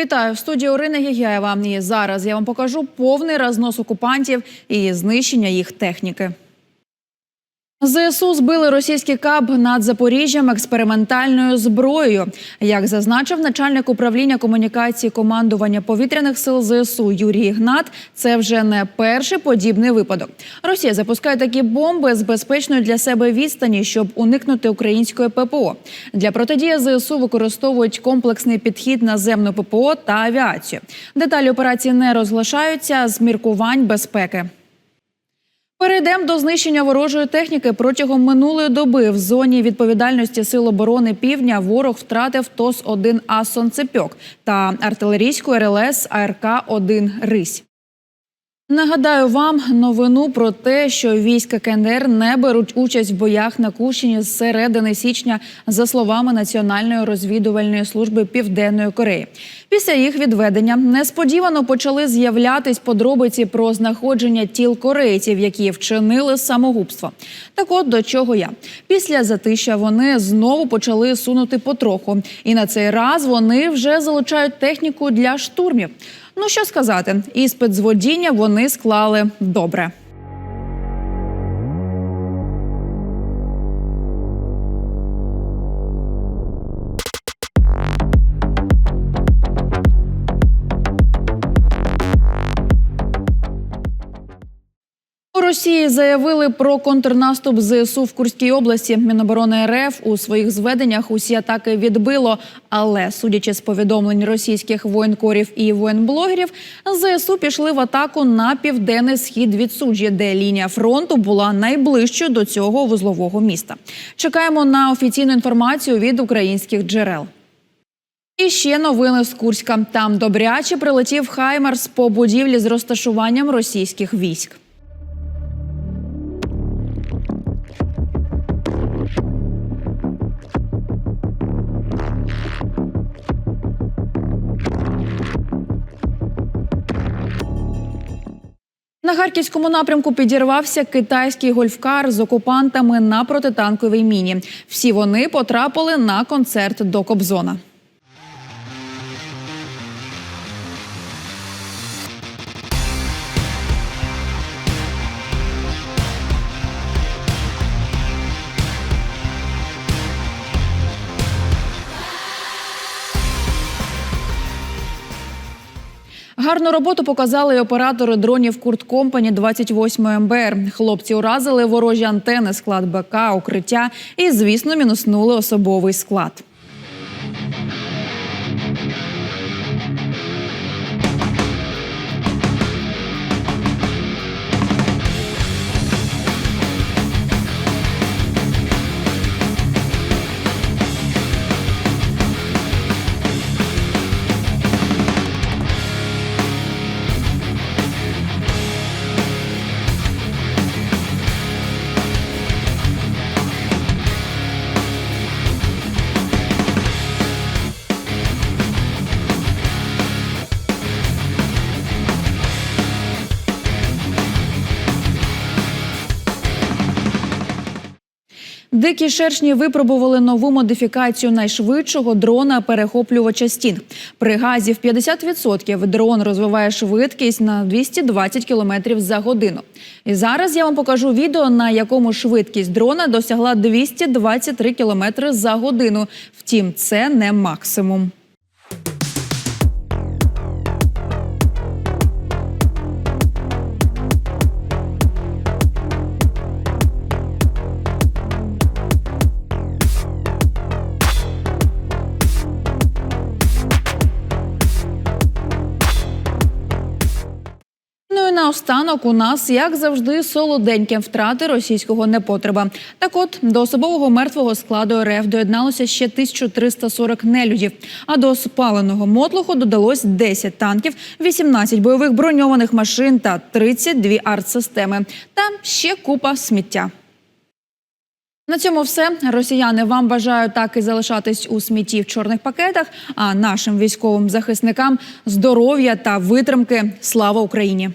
Вітаю в студії Орина Гігяєва. І зараз я вам покажу повний рознос окупантів і знищення їх техніки. ЗСУ збили російський каб над Запоріжжям експериментальною зброєю. Як зазначив начальник управління комунікації командування повітряних сил ЗСУ Юрій Ігнат, це вже не перший подібний випадок. Росія запускає такі бомби з безпечної для себе відстані, щоб уникнути української ППО. Для протидії ЗСУ використовують комплексний підхід наземну ППО та авіацію. Деталі операції не розглашаються з міркувань безпеки. Перейдемо до знищення ворожої техніки. Протягом минулої доби в зоні відповідальності Сил оборони Півдня ворог втратив ТОС-1А «Сонцепьок» та артилерійську РЛС АРК-1 «Рись». Нагадаю вам новину про те, що війська КНДР не беруть участь в боях на Курщині з середини січня, за словами Національної розвідувальної служби Південної Кореї. Після їх відведення несподівано почали з'являтись подробиці про знаходження тіл корейців, які вчинили самогубство. Так от до чого я після затища вони знову почали сунути потроху, і на цей раз вони вже залучають техніку для штурмів. Ну що сказати, іспит з водіння вони склали добре. Росії заявили про контрнаступ ЗСУ в Курській області. Міноборони РФ у своїх зведеннях усі атаки відбило. Але судячи з повідомлень російських воєнкорів і воєнблогерів, ЗСУ пішли в атаку на південний схід від суджі, де лінія фронту була найближчою до цього вузлового міста. Чекаємо на офіційну інформацію від українських джерел. І ще новини з Курська. Там добряче прилетів Хаймерс по будівлі з розташуванням російських військ. На харківському напрямку підірвався китайський гольфкар з окупантами на протитанковій міні. Всі вони потрапили на концерт до Кобзона. Гарну роботу показали й оператори дронів Курт Компані 28 МБР. Хлопці уразили ворожі антени, склад БК, укриття і, звісно, мінуснули особовий склад. Дикі шершні випробували нову модифікацію найшвидшого дрона перехоплювача стін. При газі в 50% дрон розвиває швидкість на 220 км за годину. І зараз я вам покажу відео, на якому швидкість дрона досягла 223 км за годину. Втім, це не максимум. Наостанок у нас, як завжди, солоденьке втрати російського непотреба. Так от до особового мертвого складу РФ доєдналося ще 1340 нелюдів. А до спаленого мотлоху додалось 10 танків, 18 бойових броньованих машин та 32 артсистеми. Та ще купа сміття. На цьому все. Росіяни вам бажаю так і залишатись у смітті в чорних пакетах. А нашим військовим захисникам здоров'я та витримки. Слава Україні!